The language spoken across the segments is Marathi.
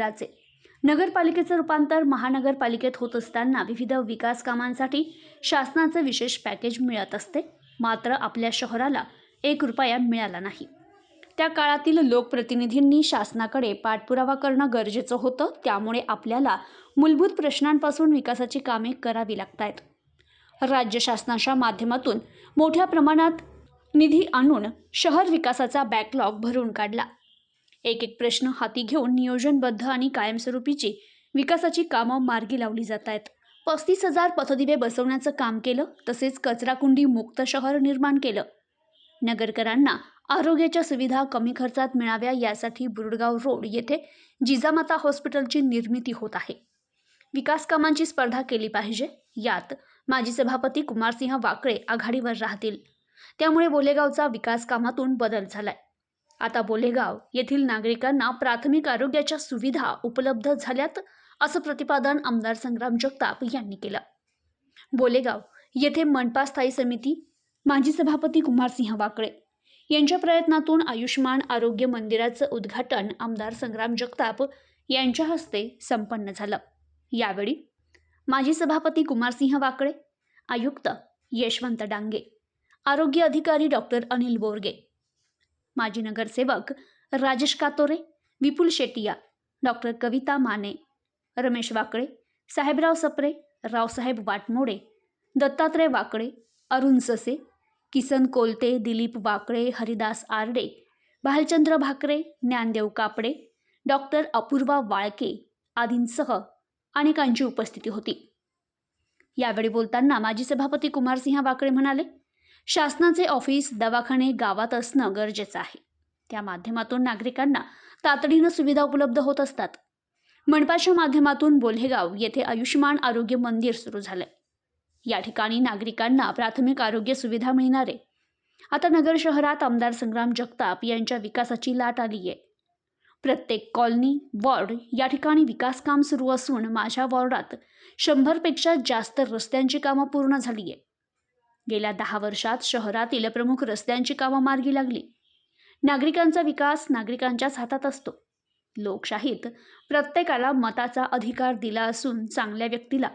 शहराचे. नगरपालिकेचं रूपांतर महानगरपालिकेत होत असताना विविध विकास कामांसाठी शासनाचं विशेष पॅकेज मिळत असते. मात्र आपल्या शहराला एक रुपया मिळाला नाही. त्या काळातील लोकप्रतिनिधींनी शासनाकडे पाठपुरावा करणं गरजेचं होतं. त्यामुळे आपल्याला मूलभूत प्रश्नांपासून विकासाची कामे करावी लागत आहेत राज्य शासनाच्या माध्यमातून मोठ्या प्रमाणात निधी आणून शहर विकासाचा बॅकलॉग भरून काढला. एक एक प्रश्न हाती घेऊन नियोजनबद्ध आणि कायमस्वरूपीची विकासाची कामं मार्गी लावली जात आहेत पस्तीस हजार पथदिवे बसवण्याचं काम केलं तसेच कचराकुंडी मुक्त शहर निर्माण केलं. नगरकरांना आरोग्याच्या सुविधा कमी खर्चात मिळाव्या यासाठी बुरुडगाव रोड येथे जिजामाता हॉस्पिटलची निर्मिती होत आहे. विकास कामांची स्पर्धा केली पाहिजे यात माजी सभापती कुमारसिंह वाकळे आघाडीवर राहतील. त्यामुळे बोलेगावचा विकास कामातून बदल झालाय. आता बोलेगाव येथील नागरिकांना प्राथमिक आरोग्याच्या सुविधा उपलब्ध झाल्यात असं प्रतिपादन आमदार संग्राम जगताप यांनी केलं. बोलेगाव येथे मनपा स्थायी समिती माजी सभापती कुमारसिंह वाकळे यांच्या प्रयत्नातून आयुष्मान आरोग्य मंदिराचं उद्घाटन आमदार संग्राम जगताप यांच्या हस्ते संपन्न झालं. यावेळी माजी सभापती कुमारसिंह वाकळे आयुक्त यशवंत डांगे आरोग्य अधिकारी डॉक्टर अनिल बोरगे माजी नगरसेवक राजेश कातोरे विपुल शेटिया डॉक्टर कविता माने रमेश वाकळे साहेबराव सप्रे रावसाहेब वाटमोडे दत्तात्रय वाकळे अरुण ससे किसन कोलते दिलीप वाकळे हरिदास आरडे भालचंद्र भाकरे ज्ञानदेव कापडे डॉक्टर अपूर्वा वाळके आदींसह अनेकांची उपस्थिती होती. यावेळी बोलताना माजी सभापती कुमारसिंह वाकळे म्हणाले शासनाचे ऑफिस दवाखाने गावात असणं गरजेचं आहे. त्या माध्यमातून नागरिकांना तातडीनं सुविधा उपलब्ध होत असतात. मनपाच्या माध्यमातून बोल्हेगाव येथे आयुष्यमान आरोग्य मंदिर सुरू झालंय या ठिकाणी नागरिकांना प्राथमिक आरोग्य सुविधा मिळणार. आहे आता नगर शहरात आमदार संग्राम जगताप यांच्या विकासाची लाट आली आहे प्रत्येक कॉलनी वॉर्ड या ठिकाणी विकास काम सुरू असून माझ्या वॉर्डात शंभरपेक्षा जास्त रस्त्यांची कामं पूर्ण झाली आहे गेल्या दहा वर्षात शहरातील प्रमुख रस्त्यांची कामं मार्गी लागली. नागरिकांचा विकास नागरिकांच्याच हातात असतो. लोकशाहीत प्रत्येकाला मताचा अधिकार दिला असून चांगल्या व्यक्तीला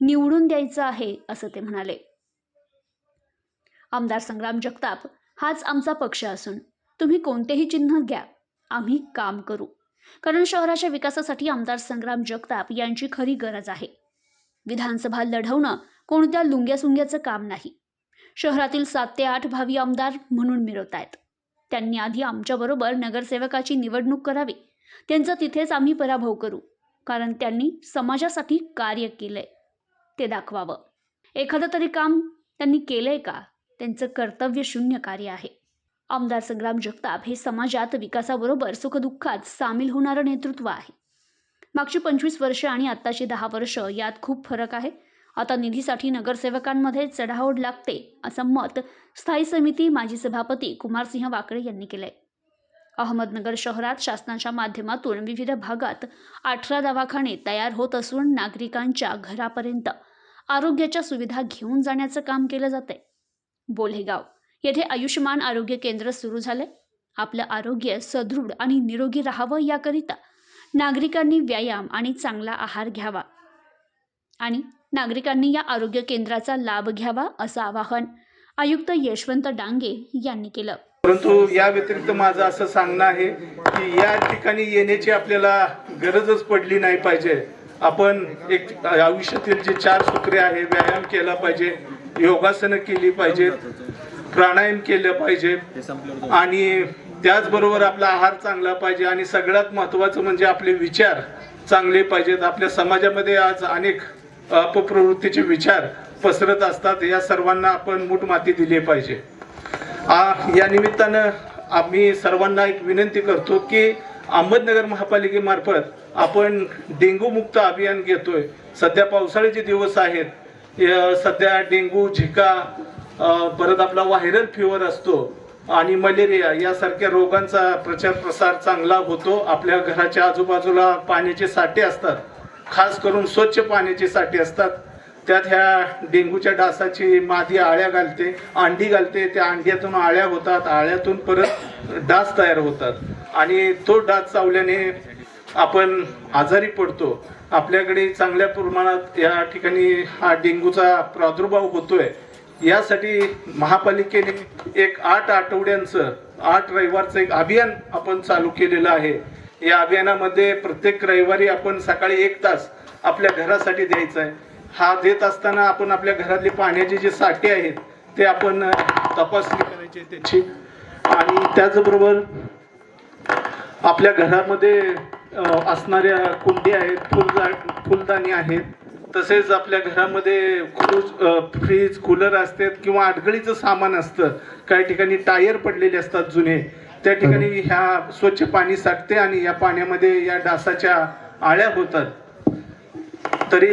निवडून द्यायचं आहे असं ते म्हणाले. आमदार संग्राम जगताप हाच आमचा पक्ष असून तुम्ही कोणतेही चिन्ह घ्या आम्ही काम करू. कारण शहराच्या विकासासाठी आमदार संग्राम जगताप यांची खरी गरज आहे. विधानसभा लढवणं कोणत्या लुंग्यासुंग्याचं काम नाही. शहरातील सात ते आठ भावी आमदार म्हणून मिळवत आहेत. त्यांनी आधी आमच्याबरोबर नगरसेवकाची निवडणूक करावी. त्यांचा तिथेच आम्ही पराभव करू. कारण त्यांनी समाजासाठी कार्य केलंय. ते दाखवावं. एखादं तरी काम त्यांनी केलंय का? त्यांचं कर्तव्य शून्य कार्य आहे. आमदार संग्राम जगताप हे समाजात विकासाबरोबर सुखदुःखात सामील होणारं नेतृत्व आहे. मागची पंचवीस वर्ष आणि आत्ताची दहा वर्ष यात खूप फरक आहे. आता निधीसाठी नगरसेवकांमध्ये चढाओढ लागते असं मत स्थायी समिती माजी सभापती कुमारसिंह वाकळे यांनी केलंय. अहमदनगर शहरात शासनाच्या माध्यमातून विविध भागात अठरा दवाखाने तयार होत असून नागरिकांच्या घरापर्यंत आरोग्याच्या सुविधा घेऊन जाण्याचं काम केलं जाते बोलेगाव येथे आयुष्यमान आरोग्य केंद्र सुरू झालंय. आपलं आरोग्य सदृढ आणि निरोगी राहावं याकरिता नागरिकांनी व्यायाम आणि चांगला आहार घ्यावा. आणि नागरिकांनी या आरोग्य केंद्राचा लाभ घ्यावा असं आवाहन आयुक्त यशवंत डांगे यांनी केलं. परंतु या व्यतिरिक्त माझं असं सांगणं आहे की या ठिकाणी येण्याची आपल्याला गरजच पडली नाही पाहिजे. आपण एक आयुष्यातील जे चार सूत्रे आहे व्यायाम केला पाहिजे योगासनं केली पाहिजेत प्राणायाम केलं पाहिजे आणि त्याचबरोबर आपला आहार चांगला पाहिजे आणि सगळ्यात महत्त्वाचं म्हणजे आपले विचार चांगले पाहिजेत. आपल्या समाजामध्ये आज अनेक अपप्रवृत्तीचे विचार पसरत असतात या सर्वांना आपण मूठ माती दिली पाहिजे. आ, या निमित्तानं आम्ही सर्वांना एक विनंती करतो की अहमदनगर महापालिकेमार्फत आपण डेंग्यू मुक्त अभियान घेतोय. सध्या पावसाळ्याचे दिवस आहेत. सध्या डेंग्यू झिका परत आपला व्हायरल फिवर असतो आणि मलेरिया यासारख्या रोगांचा प्रचार प्रसार चांगला होतो. आपल्या घराच्या आजूबाजूला पाण्याचे साठे असतात. खास करून स्वच्छ पाण्याचे साठी असतात. त्यात ह्या डेंग्यूच्या डासाची मादी आळ्या घालते अंडी घालते. त्या अंड्यातून आळ्या होतात. आळ्यातून परत डास तयार होतात. आणि तो डास चावल्याने आपण आजारी पडतो. आपल्याकडे चांगल्या प्रमाणात या ठिकाणी हा डेंग्यूचा प्रादुर्भाव होतोय. यासाठी महापालिकेने एक आठ आठवड्यांचं आठ रविवारचं एक अभियान आपण चालू केलेलं आहे. या अभियानामध्ये प्रत्येक रविवारी आपण सकाळी एक तास आपल्या घरासाठी द्यायचा आहे हा देत असताना आपण आपल्या घरातली पाण्याचे जे साठे आहेत ते आपण तपासणी करायची आहे त्याची. आणि त्याचबरोबर आपल्या घरामध्ये असणाऱ्या कुंडी आहेत फुलदा फुलदाणी आहेत तसेच आपल्या घरामध्ये फ्रीज कूलर असतात किंवा अडगळीचं सामान असतं. काही ठिकाणी टायर पडलेले असतात जुने. त्या ठिकाणी ह्या स्वच्छ पाणी साठते आणि या पाण्यामध्ये या डासाच्या आळ्या होतात. तरी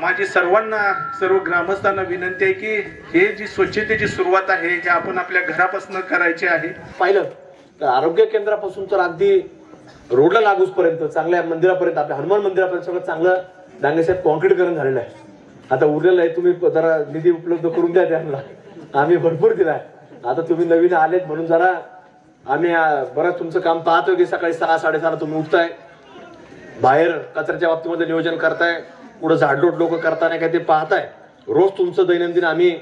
माझी सर्वांना सर्व ग्रामस्थांना विनंती आहे की हे जी स्वच्छतेची सुरुवात आहे हे आपण आपल्या घरापासून करायची आहे. पाहिलं तर आरोग्य केंद्रापासून तर अगदी रोडला लागूच पर्यंत चांगल्या मंदिरापर्यंत आपल्या हनुमान मंदिरापर्यंत सगळं चांगलं दांगेसाहेब कॉन्क्रीटकरण झालेलं आहे. आता उरलेलं आहे तुम्ही जरा निधी उपलब्ध करून द्या त्यांना. आम्ही भरपूर दिलाय. आता तुम्ही नवीन आलेत म्हणून जरा आम्ही बरंच तुमचं काम पाहतोय की सकाळी सहा साडेसहाला तुम्ही उठताय. बाहेर कचऱ्याच्या बाबतीमध्ये नियोजन करताय. कुठं झाडलोट लोक करताना काय ते पाहताय. रोज तुमचं दैनंदिन आम्ही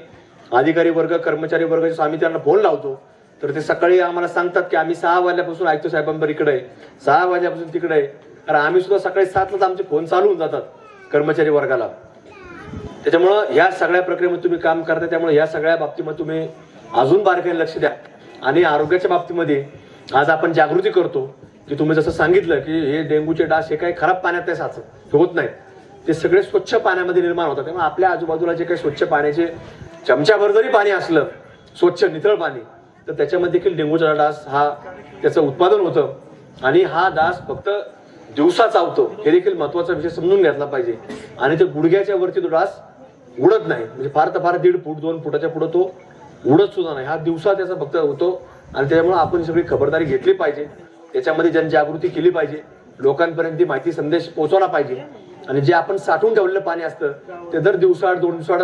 अधिकारी वर्ग कर्मचारी वर्ग आम्ही त्यांना फोन लावतो. तर ते सकाळी आम्हाला सांगतात की आम्ही सहा वाजल्यापासून ऐकतो साहेबांबर इकडे आहे. सहा वाजल्यापासून तिकडे आहे. कारण आम्ही सुद्धा सकाळी सातलाच आमचे फोन चालू होऊन जातात कर्मचारी वर्गाला. त्याच्यामुळं या सगळ्या प्रक्रियेमध्ये तुम्ही काम करता त्यामुळे या सगळ्या बाबतीमध्ये तुम्ही अजून बारकाईने लक्ष द्या. आणि आरोग्याच्या बाबतीमध्ये आज आपण जागृती करतो की तुम्ही जसं सांगितलं की हे डेंग्यूचे डास हे काही खराब पाण्यात नाही साच हे होत नाही ते सगळे स्वच्छ पाण्यामध्ये निर्माण होतात. त्यामुळे आपल्या आजूबाजूला जे काही स्वच्छ पाण्याचे चमच्याभर जरी पाणी असलं स्वच्छ नितळ पाणी तर त्याच्यामध्ये देखील डेंग्यूचा डास हा त्याचं उत्पादन होतं. आणि हा डास फक्त दिवसा चावतो. हे देखील महत्त्वाचा विषय समजून घेतला पाहिजे. आणि ते गुडघ्याच्या वरती तो डास उडत नाही. म्हणजे फार तर फार दीड फूट दोन फुटाच्या पुढे तो उडत सुद्धा नाही. हा दिवसा त्याचा फक्त होतो आणि त्याच्यामुळे आपण सगळी खबरदारी घेतली पाहिजे. त्याच्यामध्ये जनजागृती केली पाहिजे. लोकांपर्यंत ती माहिती संदेश पोहोचवला पाहिजे. आणि जे आपण साठवून ठेवलेलं पाणी असतं ते दर दिवसाआड दोन दिवसाआड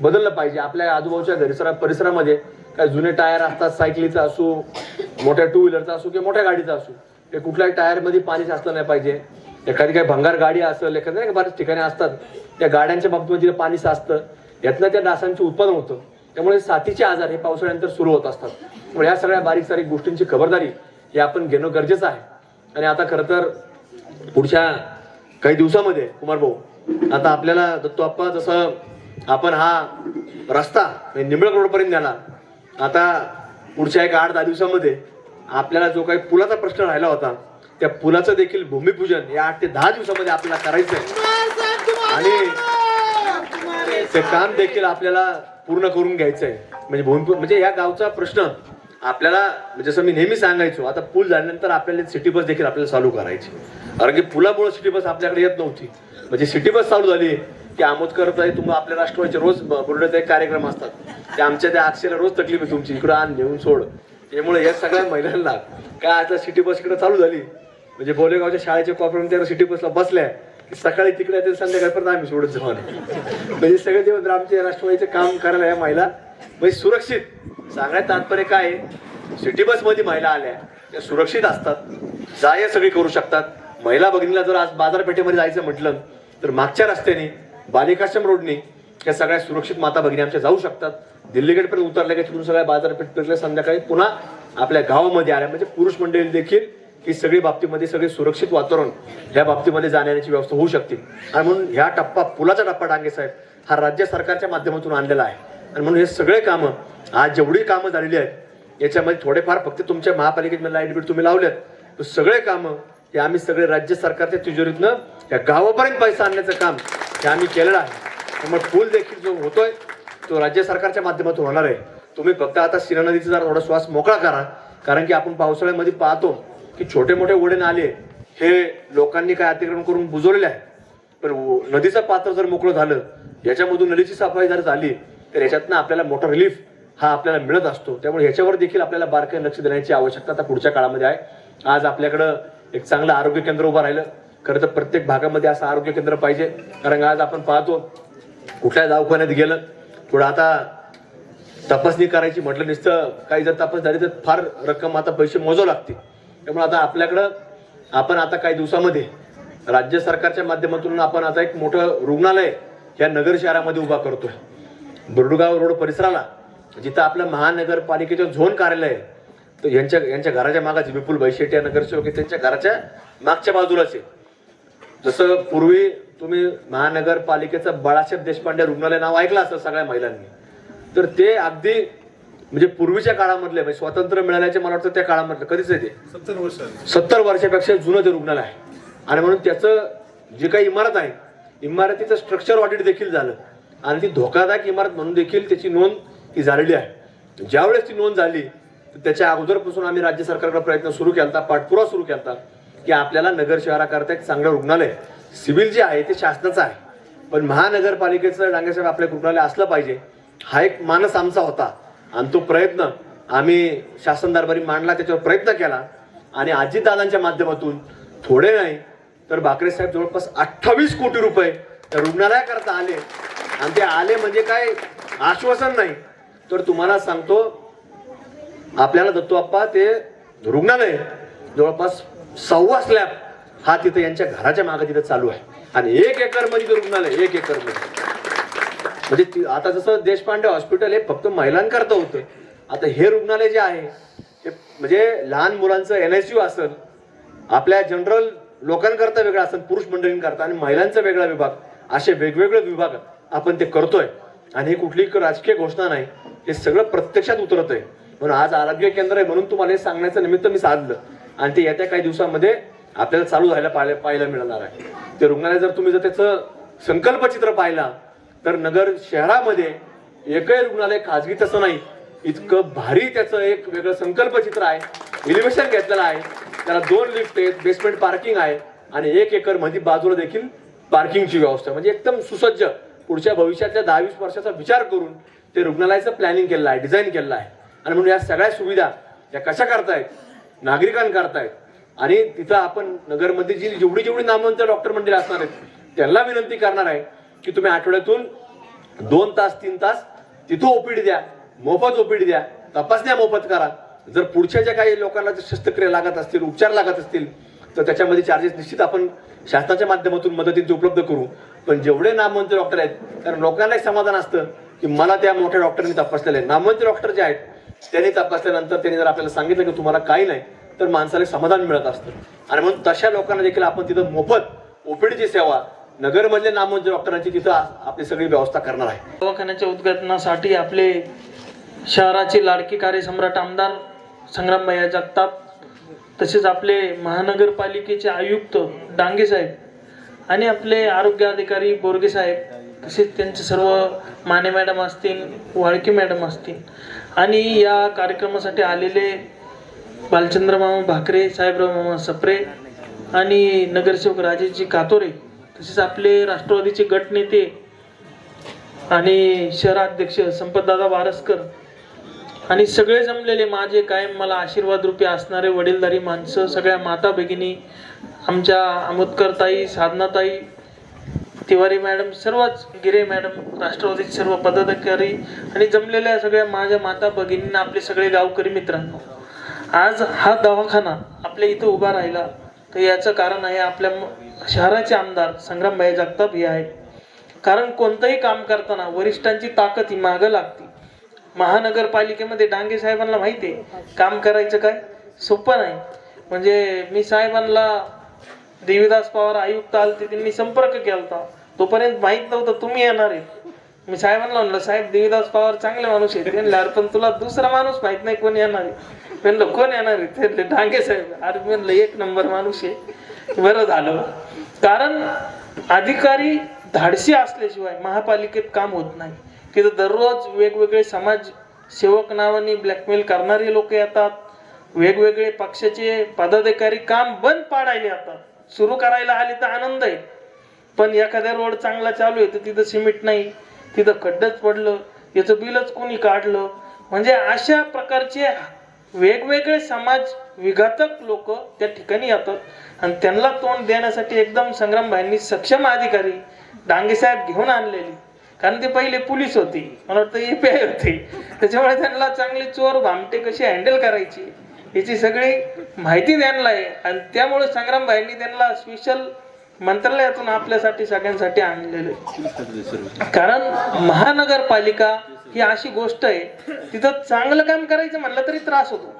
बदललं पाहिजे. आपल्या आजूबाजूच्या परिसरा परिसरामध्ये काय जुने टायर असतात सायकलीचा असो मोठ्या टू व्हीलरचा असो किंवा मोठ्या गाडीचा असो ते कुठल्याही टायरमध्ये पाणी साचलं नाही पाहिजे. एखादी काही भंगार गाडी असेल एखाद्या नाही बऱ्याच ठिकाणी असतात. त्या गाड्यांच्या बाबतीमध्ये पाणी साचतं यातनं त्या डासांचं उत्पादन होतं. त्यामुळे साथीचे आजार हे पावसाळ्यानंतर सुरू होत असतात. त्यामुळे या सगळ्या बारीक सारीक गोष्टींची खबरदारी ही आपण घेणं गरजेचं आहे. आणि आता खरं तर पुढच्या काही दिवसामध्ये कुमार भाऊ आता आपल्याला दत्तोप्पा जसं आपण हा रस्ता म्हणजे निंबळक रोडपर्यंत नेला आता पुढच्या एक आठ दहा दिवसामध्ये आपल्याला जो काही पुलाचा प्रश्न राहिला होता त्या पुलाचं देखील भूमिपूजन या आठ ते दहा दिवसामध्ये आपल्याला करायचं आहे आणि ते काम देखील आपल्याला पूर्ण करून घ्यायचं आहे म्हणजे भोनपूर म्हणजे या गावचा प्रश्न आपल्याला म्हणजे जसं मी नेहमी सांगायचो आता पूल झाल्यानंतर आपल्याला सिटी बस देखील आपल्याला चालू करायची. कारण की पुलामुळे सिटी बस आपल्याकडे येत नव्हती. म्हणजे सिटी बस चालू झाली की आमोदकर तुम्हाला आपल्या राष्ट्रवादीचे रोज बुरड्यात एक कार्यक्रम असतात. ते आमच्या त्या अक्षयला रोज तकलीफ आहे तुमची इकडं आण नेऊन सोड. त्यामुळे या सगळ्या महिलांना काय आता सिटी बस इकडे चालू झाली. म्हणजे बोलेगावच्या शाळेच्या कॉपऱ्यामध्ये त्या सिटी बसला बसल्या. सकाळी तिकडे येते संध्याकाळपर्यंत आम्ही सोडत जाऊ म्हणजे सगळे दिवस आमचे राष्ट्रवादीचे काम करायला या महिला. म्हणजे सुरक्षित. सांगायचं तात्पर्य काय आहे? सिटी बसमध्ये महिला आल्या. त्या सुरक्षित असतात. जाय सगळी करू शकतात. महिला भगिनीला जर आज बाजारपेठेमध्ये जायचं म्हटलं तर मागच्या रस्त्याने बालिकाश्रम रोडने या सगळ्या सुरक्षित माता भगिनी आमच्या जाऊ शकतात. दिल्लीगडपर्यंत उतरल्या की तिथून सगळ्या बाजारपेठ फिरल्या संध्याकाळी पुन्हा आपल्या गावामध्ये आल्या. म्हणजे पुरुष मंडळी देखील ही सगळी बाबतीमध्ये सगळे सुरक्षित वातावरण ह्या बाबतीमध्ये जाण्याची व्यवस्था होऊ शकते. आणि म्हणून ह्या टप्पा पुलाचा टप्पा डांगे साहेब हा राज्य सरकारच्या माध्यमातून आणलेला आहे. आणि म्हणून हे सगळे कामं आज जेवढी कामं झालेली आहेत याच्यामध्ये थोडेफार फक्त तुमच्या महापालिकेत लाइट बिल तुम्ही लावल्यात सगळे कामं हे आम्ही सगळे राज्य सरकारच्या तिजोरीतनं या गावापर्यंत पैसा आणण्याचं काम हे आम्ही केलेलं आहे. त्यामुळे पूल देखील जो होतोय तो राज्य सरकारच्या माध्यमातून होणार आहे. तुम्ही फक्त आता शिरा नदीचा जरा थोडा श्वास मोकळा करा कारण की आपण पावसाळ्यामध्ये पाहतो की छोटे मोठे ओढे नाले हे लोकांनी काय अतिक्रमण करून बुजवलेले आहे पण व- नदीचं पात्र जर मोकळं झालं याच्यामधून नदीची सफाई जर झाली तर याच्यातनं आपल्याला मोठा रिलीफ हा आपल्याला मिळत असतो. त्यामुळे ह्याच्यावर देखील आपल्याला बारकाईने लक्ष देण्याची आवश्यकता आता पुढच्या काळामध्ये आहे. आज आपल्याकडं एक चांगलं आरोग्य केंद्र उभं राहिलं. खरं तर प्रत्येक भागामध्ये असं आरोग्य केंद्र पाहिजे. कारण आज आपण पाहतो कुठल्या दवाखान्यात गेलं थोडं आता तपासणी करायची म्हटलं नुसतं काही जर तपास झाली तर फार रक्कम आता पैसे मोजावं लागते त्यामुळे आता आपल्याकडं आपण आता काही दिवसामध्ये राज्य सरकारच्या माध्यमातून आपण आता एक मोठं रुग्णालय या नगर शहरामध्ये उभा करतोय. बुरडगाव रोड परिसराला जिथं आपलं महानगरपालिकेचं झोन कार्यालय आहे तर यांच्या यांच्या घराच्या मागाचे विपुल बैशेट या नगरसेवक आहेत त्यांच्या घराच्या मागच्या बाजूलाच आहे. जसं पूर्वी तुम्ही महानगरपालिकेचं बाळासाहेब देशपांडे रुग्णालय नाव ऐकलं असतं सगळ्या महिलांनी तर ते अगदी म्हणजे पूर्वीच्या काळामधले म्हणजे स्वातंत्र्य मिळाल्याचे मला वाटतं त्या काळामधलं कधीच आहे ते. सत्तर वर्ष सत्तर वर्षापेक्षा जुनं ते रुग्णालय आहे. आणि म्हणून त्याचं जे काही इमारत आहे इमारतीचं स्ट्रक्चर ऑडिट देखील झालं. आणि ती धोकादायक इमारत म्हणून देखील त्याची नोंद ही झालेली आहे. ज्यावेळेस ती नोंद झाली तर त्याच्या अगोदरपासून आम्ही राज्य सरकारकडे प्रयत्न सुरू केला पाठपुरावा सुरू केला की आपल्याला नगर शहराकरता एक चांगलं रुग्णालय सिव्हिल जे आहे ते शासनाचं आहे. पण महानगरपालिकेचं डांगेसाहेब आपलं एक रुग्णालय असलं पाहिजे हा एक मानस आमचा होता. आणि तो प्रयत्न आम्ही शासन दरबारी मांडला त्याच्यावर प्रयत्न केला. आणि अजितदादांच्या माध्यमातून थोडे नाही तर बाकरे साहेब जवळपास अठ्ठावीस कोटी रुपये त्या रुग्णालयाकरता आले. आणि ते आले म्हणजे काय? आश्वासन नाही. तर तुम्हाला सांगतो आपल्याला दत्तोआप्पा ते रुग्णालय जवळपास सव्वा स्लॅब हा तिथं यांच्या घराच्या मागे तिथं चालू आहे. आणि एक एकरमध्ये ते रुग्णालय एक एकर म्हणजे म्हणजे ती- आता जसं देशपांडे हॉस्पिटल हे फक्त महिलांकरता होतं. आता हे रुग्णालय जे आहे ते म्हणजे लहान मुलांचं एनआयसीयू असेल आपल्या जनरल लोकांकरता वेगळा असेल पुरुष मंडळींकरता आणि महिलांचा वेगळा विभाग असे वेगवेगळे विभाग आपण ते करतोय. आणि हे कुठली एक राजकीय घोषणा नाही. हे सगळं प्रत्यक्षात उतरत आहे. म्हणून आज आरोग्य केंद्र आहे म्हणून तुम्हाला हे सांगण्याचं निमित्त मी साधलं. आणि ते येत्या काही दिवसामध्ये आपल्याला चालू व्हायला पाहायला पाहायला मिळणार आहे. ते रुग्णालय जर तुम्ही जर त्याचं संकल्पचित्र पाहिला तर नगर शहरामध्ये एकही रुग्णालय खाजगी तसं नाही. इतकं भारी त्याचं एक वेगळं संकल्पचित्र आहे. एलिव्हेशन घेतलेलं आहे. त्याला दोन लिफ्ट आहेत बेसमेंट पार्किंग आहे आणि एक एकरमध्ये बाजूला देखील पार्किंगची व्यवस्था म्हणजे एकदम सुसज्ज. पुढच्या भविष्यातल्या दहा वीस वर्षाचा विचार करून ते रुग्णालयाचं प्लॅनिंग केलेलं आहे डिझाईन केलेलं आहे. आणि म्हणून या सगळ्या सुविधा या कशा करतायत? नागरिकांकरतायत आणि तिथं आपण नगरमध्ये जी जेवढी जेवढी नामवंत डॉक्टर मंडळी असणार आहेत त्यांना विनंती करणार आहे की तुम्ही आठवड्यातून दोन तास तीन तास तिथं ओपीडी द्या मोफत ओपीडी द्या तपासण्या मोफत करा. जर पुढच्या ज्या काही लोकांना जर शस्त्रक्रिया लागत असतील उपचार लागत असतील तर त्याच्यामध्ये चार्जेस निश्चित आपण शासनाच्या माध्यमातून मदतीचे उपलब्ध करू. पण जेवढे नामवंत डॉक्टर आहेत कारण लोकांना एक समाधान असतं की मला त्या मोठ्या डॉक्टरनी तपासलेले आहे. नामवंत डॉक्टर जे आहेत त्यांनी तपासल्यानंतर त्यांनी जर आपल्याला सांगितलं की तुम्हाला काही नाही तर माणसाला समाधान मिळत असतं. आणि म्हणून तशा लोकांना देखील आपण तिथं मोफत ओपीडीची सेवा नगरमधले म्हणजे नामवंत म्हणजे डॉक्टरांची तिथं आपली सगळी व्यवस्था करणार आहे. दवाखान्याच्या उद्घाटनासाठी आपले शहराचे लाडके कार्यसम्राट आमदार संग्रामभैया जगताप तसेच आपले महानगरपालिकेचे आयुक्त डांगे साहेब आणि आपले आरोग्य अधिकारी बोरगे साहेब तसेच त्यांचे सर्व माने मॅडम असतील वाळके मॅडम असतील आणि या कार्यक्रमासाठी आलेले बालचंद्र मामा भाकरे साहेबराव मामा सप्रे आणि नगरसेवक राजेजी कातोरे तसेच आपले राष्ट्रवादीचे गटनेते आणि शहराध्यक्ष संपतदादा वारसकर आणि सगळे जमलेले माझे कायम मला आशीर्वाद रूपी असणारे वडीलधारी माणसं सगळ्या माता भगिनी आमच्या अमोदकरताई साधनाताई तिवारी मॅडम सर्वच गिरे मॅडम राष्ट्रवादीचे सर्व पदाधिकारी आणि जमलेल्या सगळ्या माझ्या माता भगिनींना आपले सगळे गावकरी मित्रांनो आज हा दवाखाना आपल्या इथं उभा राहिला. तर याचं कारण आहे आपल्या शहराचे आमदार संग्रामभाई जगताप हे आहेत. कारण कोणतंही काम करताना वरिष्ठांची ताकद ही मागं लागते. महानगरपालिकेमध्ये डांगे साहेबांना माहिती आहे काम करायचं काय? सोपं नाही. म्हणजे मी साहेबांना देवीदास पवार आयुक्त आलते त्यांनी संपर्क केला होता तोपर्यंत माहीत नव्हतं तुम्ही येणार आहे मी साहेबांना म्हणलं साहेब देवीदास पवार चांगले माणूस आहेत. ते म्हणले, पण तुला दुसरा माणूस माहीत नाही कोण येणार आहे. म्हणलं कोण येणार आहे? ते डांगे साहेब. अरे म्हणलं एक नंबर माणूस आहे. बरं झालं. कारण अधिकारी धाडसी असल्याशिवाय महापालिकेत काम होत नाही. तिथं दररोज वेगवेगळे समाज सेवक नावाने ब्लॅकमेल करणारे लोक येतात. वेगवेगळे पक्षाचे पदाधिकारी काम बंद पाडायला येतात. सुरू करायला आले तर आनंद आहे. पण एखाद्या रोड चांगला चालू आहे तर तिथं सिमेंट नाही. तिथं खड्डच पडलं याचं बिलच कोणी काढलं? म्हणजे अशा प्रकारचे वेगवेगळे समाज विघातक लोक त्या ठिकाणी येतात. आणि त्यांना तोंड देण्यासाठी एकदम संग्रामबाईंनी सक्षम अधिकारी डांगेसाहेब घेऊन आणलेली. कारण ते पहिले पोलीस होते. मला वाटतं एपीआय होते. त्याच्यामुळे त्यांना चांगले चोर भामटे कसे हँडल करायची याची सगळी माहिती त्यांना आहे. आणि त्यामुळे संग्राम भाईंनी त्यांना स्पेशल मंत्रालयातून आपल्यासाठी सगळ्यांसाठी आणलेलं आहे. कारण महानगरपालिका ही अशी गोष्ट आहे तिथं चांगलं काम करायचं म्हणलं तरी त्रास होतो.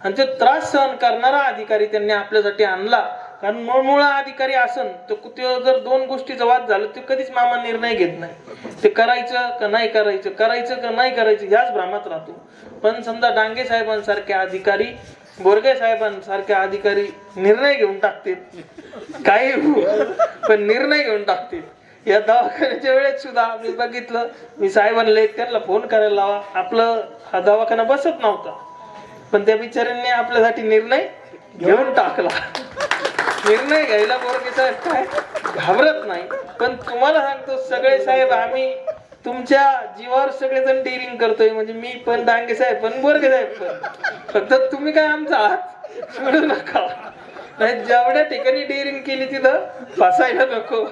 आणि ते त्रास सहन करणारा अधिकारी त्यांनी आपल्यासाठी आणला. कारण मुळमुळा अधिकारी असन तर जर दोन गोष्टी वाद झालं ते कधीच मामा निर्णय घेत नाही. ते करायचं का नाही करायचं करायचं का नाही करायचं ह्याच भ्रामात राहतो. पण समजा डांगे साहेबांसारखे अधिकारी बोरगे साहेबांसारखे अधिकारी निर्णय घेऊन टाकतील. काही हो, पण निर्णय घेऊन टाकतील. या दवाखान्याच्या वेळेत सुद्धा मी बघितलं. मी साहेबांना एक त्यांना फोन करायला लावा. आपलं हा दवाखाना बसत नव्हता. पण त्या बिचाऱ्यांनी आपल्यासाठी निर्णय घेऊन टाकला. निर्णय घ्यायला बोरगे साहेब काय घाबरत नाही. पण तुम्हाला सांगतो सगळे साहेब आम्ही तुमच्या जीवावर सगळेजण डिरिंग करतोय. म्हणजे मी पण दांगे साहेब पण बोरगे साहेब पण. फक्त तुम्ही काय आमचा आहात? सोडू नका. नाही जेवढ्या ठिकाणी डेअरिंग केली तिथं फसायला नको.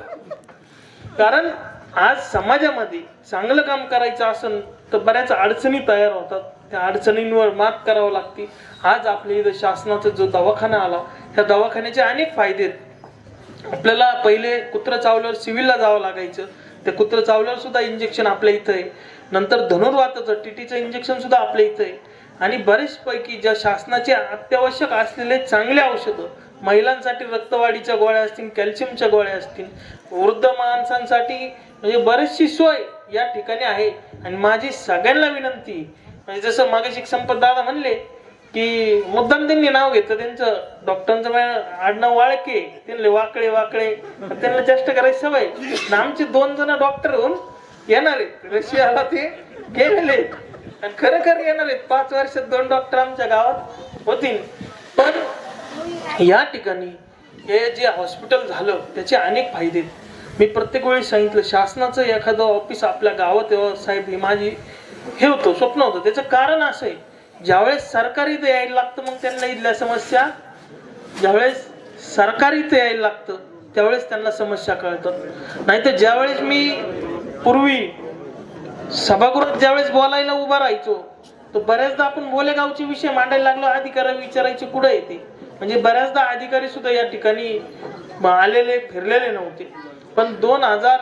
कारण आज समाजामध्ये चांगलं काम करायचं असेल तर बऱ्याच अडचणी तयार होतात. त्या अडचणींवर मात करावं लागते. आज आपल्या इथं शासनाचा जो दवाखाना आला त्या दवाखान्याचे अनेक फायदे आहेत. आपल्याला पहिले कुत्र चावल्यावर सिव्हिलला जावं लागायचं. ते कुत्र चावल्यावर सुद्धा इंजेक्शन आपल्या इथं आहे. नंतर धनुर्वाताचं टीटीचं इंजेक्शन सुद्धा आपल्या इथं आहे. आणि बरेचपैकी ज्या शासनाचे अत्यावश्यक असलेले चांगले औषधं महिलांसाठी रक्तवाढीच्या गोळ्या असतील कॅल्शियमच्या गोळ्या असतील वृद्ध माणसांसाठी म्हणजे बरीचशी सोय या ठिकाणी आहे. आणि माझी सगळ्यांना विनंती म्हणजे जसं मागाशी संपत दादा म्हणले की मुद्दाम त्यांनी नाव घेतलं. त्यांचं डॉक्टरांचं मा- आडनाव वाळके त्यांना वाकळे वाकळे. त्यांना जास्त करायची सवय. आमचे दोन जण डॉक्टर होऊन येणार आहेत. रशियाला ते गेलेले आहेत. आणि खरं येणार आहेत. पाच वर्षात दोन डॉक्टर आमच्या गावात होतील. पण या ठिकाणी हे जे हॉस्पिटल झालं त्याचे अनेक फायदे आहेत. मी प्रत्येक वेळी सांगितलं शासनाचं एखादं ऑफिस आपल्या गावात साहेब ही माझी हे होतं स्वप्न होतं. त्याचं कारण असं आहे. ज्यावेळेस सरकारी इथं यायला लागतं मग त्यांना इथल्या समस्या ज्यावेळेस सरकारी इथं यायला लागतं त्यावेळेस त्यांना समस्या कळतात नाहीतर ज्यावेळेस मी पूर्वी सभागृहात ज्यावेळेस बोलायला उभा राहायचो तर बऱ्याचदा आपण बोलेगावचे विषय मांडायला लागलो अधिकारी विचारायचे कुठे येते म्हणजे बऱ्याचदा अधिकारी सुद्धा या ठिकाणी आलेले फिरलेले नव्हते. पण दोन हजार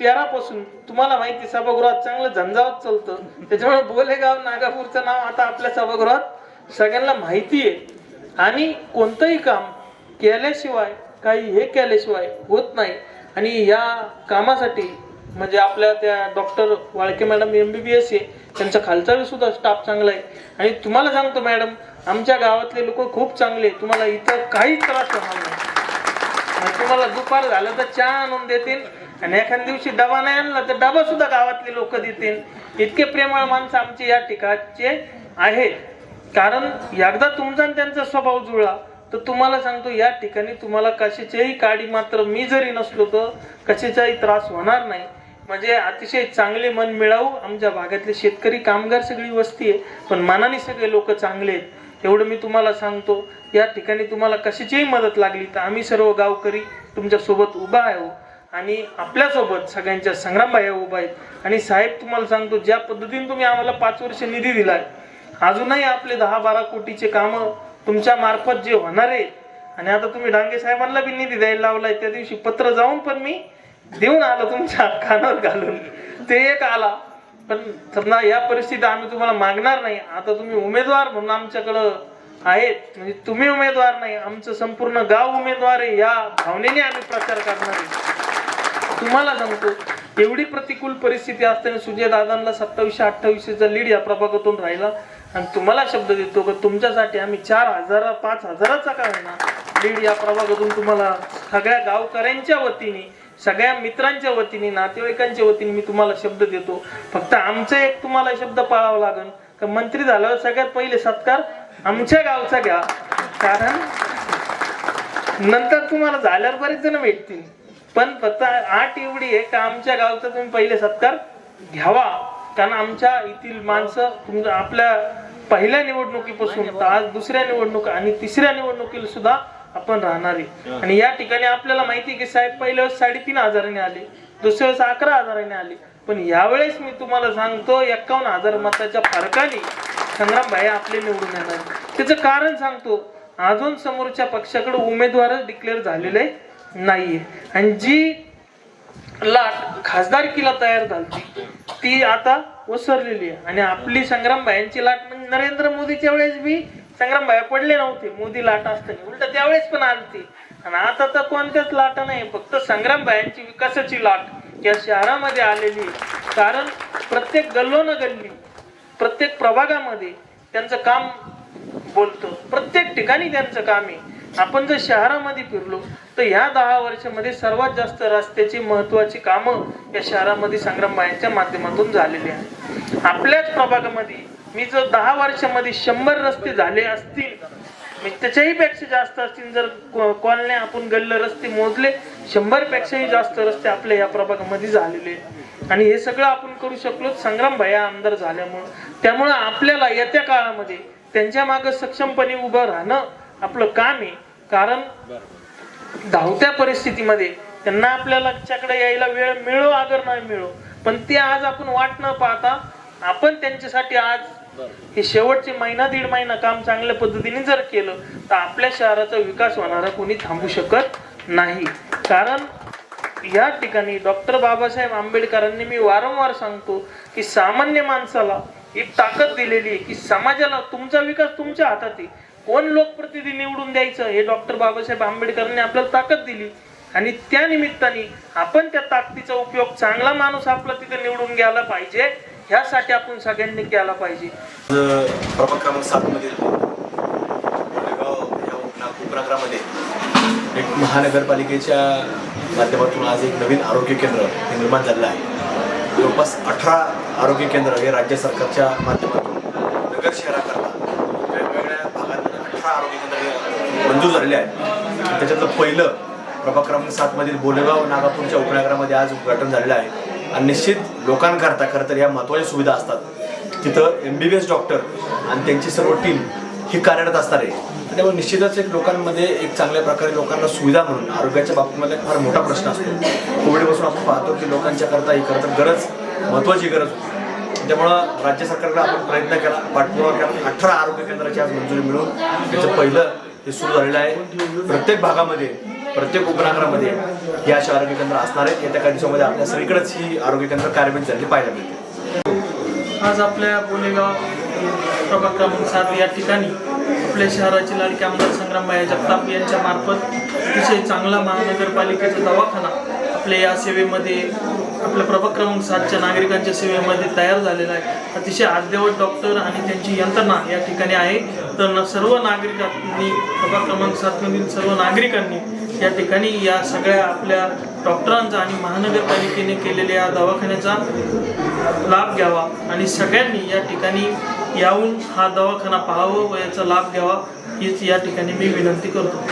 तेरा पासून तुम्हाला माहिती सभागृहात चांगलं झंझावत चालतं. त्याच्यामुळे बोलेगाव नागापूरचं नाव आता आपल्या सभागृहात सगळ्यांना माहिती आहे. आणि कोणतंही काम केल्याशिवाय काही हे केल्याशिवाय होत नाही. आणि या कामासाठी म्हणजे आपल्या त्या doctor Walke madam M B B S आहे त्यांचा खालचा सुद्धा स्टाफ चांगला आहे. आणि तुम्हाला सांगतो मॅडम आमच्या गावातले लोक खूप चांगले तुम्हाला इथं काहीच त्रास होणार नाही. तुम्हाला दुपार झालं तर चहा आणून देतील. आणि एखाद्या दिवशी डबा नाही आणला तर डबा सुद्धा गावातले लोक देतील. इतके प्रेमळ माणसं आमचे या ठिकाणचे आहेत. कारण एकदा तुमचा आणि त्यांचा स्वभाव जुळला तर तुम्हाला सांगतो या ठिकाणी तुम्हाला कशाचेही काडी मात्र मी जरी नसलो तर कशाचाही त्रास होणार नाही. म्हणजे अतिशय चांगले मन मिळावू आमच्या भागातले शेतकरी कामगार सगळी वस्ती आहे पण मनाने सगळे लोक चांगले आहेत. एवढं मी तुम्हाला सांगतो या ठिकाणी तुम्हाला कशाचीही मदत लागली तर आम्ही सर्व गावकरी तुमच्यासोबत उभा आहे हो. आणि आपल्यासोबत सगळ्यांच्या संग्रामबाया उभा आहेत. आणि साहेब तुम्हाला सांगतो ज्या पद्धतीने तुम्ही आम्हाला पाच वर्ष निधी दिलाय अजूनही आपले दहा बारा कोटीचे कामं तुमच्या मार्फत जे होणार आहे आणि आता तुम्ही डांगे साहेबांना बी निधी द्यायला लावलाय त्या दिवशी पत्र जाऊन पण मी देऊन आलो तुमच्या कानावर घालून. ते एक आला. पण समजा या परिस्थितीत आम्ही तुम्हाला मागणार नाही. आता तुम्ही उमेदवार म्हणून आमच्याकडं आहेत. म्हणजे तुम्ही उमेदवार नाही आमचं संपूर्ण गाव उमेदवार आहे या भावनेने आम्ही प्रचार करणार आहे. तुम्हाला सांगतो एवढी प्रतिकूल परिस्थिती असताना सुजय दादांना सत्तावीसशे अठ्ठावीसशेचा लीड या प्रभागातून राहिला. आणि तुम्हाला शब्द देतो का तुमच्यासाठी आम्ही चार हजार पाच हजाराचा काय ना लीड या प्रभागातून तुम्हाला सगळ्या गावकऱ्यांच्या वतीने सगळ्या मित्रांच्या वतीने नातेवाईकांच्या वतीने मी तुम्हाला शब्द देतो. फक्त आमचं एक तुम्हाला शब्द पाळावा लागेल का मंत्री झाल्यावर सगळ्यात पहिले सत्कार आमच्या गावचा घ्या. कारण नंतर तुम्हाला झाल्यावर बरेच जण भेटतील. पण फक्त आठ एवढी आहे का आमच्या गावचा तुम्ही पहिले सत्कार घ्यावा. कारण आमच्या येथील माणसं आपल्या पहिल्या निवडणुकीपासून आज दुसऱ्या निवडणूक आणि तिसऱ्या निवडणुकीला सुद्धा आपण राहणार आहे. आणि या ठिकाणी आपल्याला माहिती की साहेब पहिल्या वेळेस साडेतीन हजाराने आले दुसऱ्या वेळेस अकरा हजाराने आले. पण यावेळेस मी तुम्हाला सांगतो एकावन्न हजार मताच्या फरकाने संग्राम भाई आपले निवडून येणार त्याचं कारण सांगतो अजून समोरच्या पक्षाकडे उमेदवारच डिक्लेअर झालेले नाहीये. आणि जी लाट खासदारकीला तयार झाली ती आता ओसरलेली आहे. आणि आपली संग्रामबाईंची लाट म्हणजे नरेंद्र मोदीच्या वेळेस बी संग्रामबाई पडले नव्हते. मोदी लाट असताना. उलट त्यावेळेस पण आलती. आणि आता तर कोणत्याच लाट नाही. फक्त संग्रामबाईंची विकासाची लाट या शहरामध्ये आलेली आहे. कारण प्रत्येक गल्लोन गल्ली प्रत्येक प्रभागामध्ये त्यांचं काम बोलतो. प्रत्येक ठिकाणी त्यांचं काम आहे. आपण जर शहरामध्ये फिरलो तर ह्या दहा वर्षामध्ये सर्वात जास्त रस्त्याची महत्वाची कामं या शहरामध्ये संग्रामबाईंच्या माध्यमातून झालेली आहे आपल्याच प्रभागामध्ये मी जर दहा वर्षामध्ये शंभर रस्ते झाले असतील मी त्याच्याही पेक्षा जास्त असतील जर कॉलने आपण गल्ल रस्ते मोजले शंभर पेक्षाही जास्त रस्ते आपल्या या प्रभागामध्ये झालेले आणि हे सगळं आपण करू शकलो संग्राम भया आमदार झाल्यामुळं. त्यामुळं आपल्याला येत्या काळामध्ये त्यांच्या मागे सक्षमपणे उभं राहणं आपलं काम आहे. कारण धावत्या परिस्थितीमध्ये त्यांना आपल्याच्याकडे यायला वेळ मिळो अगर नाही मिळो पण ते आज आपण वाट न पाहता आपण त्यांच्यासाठी आज हे शेवटचे महिना दीड महिना काम चांगल्या पद्धतीने जर केलं तर आपल्या शहराचा विकास होणारा कोणी थांबू शकत नाही. कारण या ठिकाणी डॉक्टर बाबासाहेब आंबेडकरांनी मी वारंवार सांगतो की सामान्य माणसाला एक ताकद दिलेली आहे की समाजाला तुमचा विकास तुमच्या हातात आहे. कोण लोकप्रतिनिधी निवडून द्यायचं? हे डॉक्टर बाबासाहेब आंबेडकरांनी आपल्याला ताकद दिली. आणि त्या निमित्ताने आपण त्या ताकदीचा उपयोग चांगला माणूस आपला तिथे निवडून घ्यायला पाहिजे. ह्यासाठी आपण सगळ्यांनी केला पाहिजे. प्रभाग क्रमांक सात मधील उपनगरामध्ये एक महानगरपालिकेच्या माध्यमातून आज एक नवीन आरोग्य केंद्र हे निर्माण झालेलं आहे. जवळपास अठरा आरोग्य केंद्र हे राज्य सरकारच्या माध्यमातून नगर शहराकरता सहा आरोग्य केंद्र मंजूर झालेले आहेत. त्याच्यातलं पहिलं प्रभाग क्रमांक सातमधील बोलेगाव नागापूरच्या उपनगरामध्ये आज उद्घाटन झालेलं आहे. आणि निश्चित लोकांकरता खरं तर या महत्त्वाच्या सुविधा असतात. तिथं M B B S doctor आणि त्यांची सर्व टीम ही कार्यरत असणार आहे. त्यामुळे निश्चितच एक लोकांमध्ये एक चांगल्या प्रकारे लोकांना सुविधा म्हणून आरोग्याच्या बाबतीमध्ये फार मोठा प्रश्न असतो. कोविडपासून आपण पाहतो की लोकांच्या करता ही खरं तर गरज महत्त्वाची गरज होती. त्यामुळं राज्य सरकारला आपण प्रयत्न केला. पाठपुरावा केला. अठरा आरोग्य केंद्राची आज मंजुरी मिळून त्याचं पहिलं हे सुरू झालेलं आहे. प्रत्येक भागामध्ये प्रत्येक उपनगरामध्ये हे असे आरोग्य केंद्र असणार आहेत. येत्या काही दिवसामध्ये आपल्या सगळीकडेच ही आरोग्य केंद्र कार्यान्वित झालेली पाहायला मिळते. आज आपल्या बोलेगाव प्रभाग क्रमांक सात या ठिकाणी आपल्या शहराचे लाडके आमदार संग्रामबाई जगताप यांच्या मार्फत अतिशय चांगला महानगरपालिकेचा दवाखाना आपल्या या सेवेमध्ये आपल्या प्रभाग क्रमांक सातच्या नागरिकांच्या सेवेमध्ये तयार झालेला आहे. अतिशय अद्ययावत डॉक्टर आणि त्यांची यंत्रणा या ठिकाणी आहे. तर सर्व नागरिकांनी प्रभाग क्रमांक सातमधील सर्व नागरिकांनी या ठिकाणी या सगळ्या आपल्या डॉक्टरांचा आणि महानगरपालिकेने केलेल्या या दवाखान्याचा लाभ घ्यावा आणि सगळ्यांनी या ठिकाणी याहून हा दवाखाना पाहावं व याचा लाभ घ्यावा हीच या ठिकाणी मी विनंती करतो.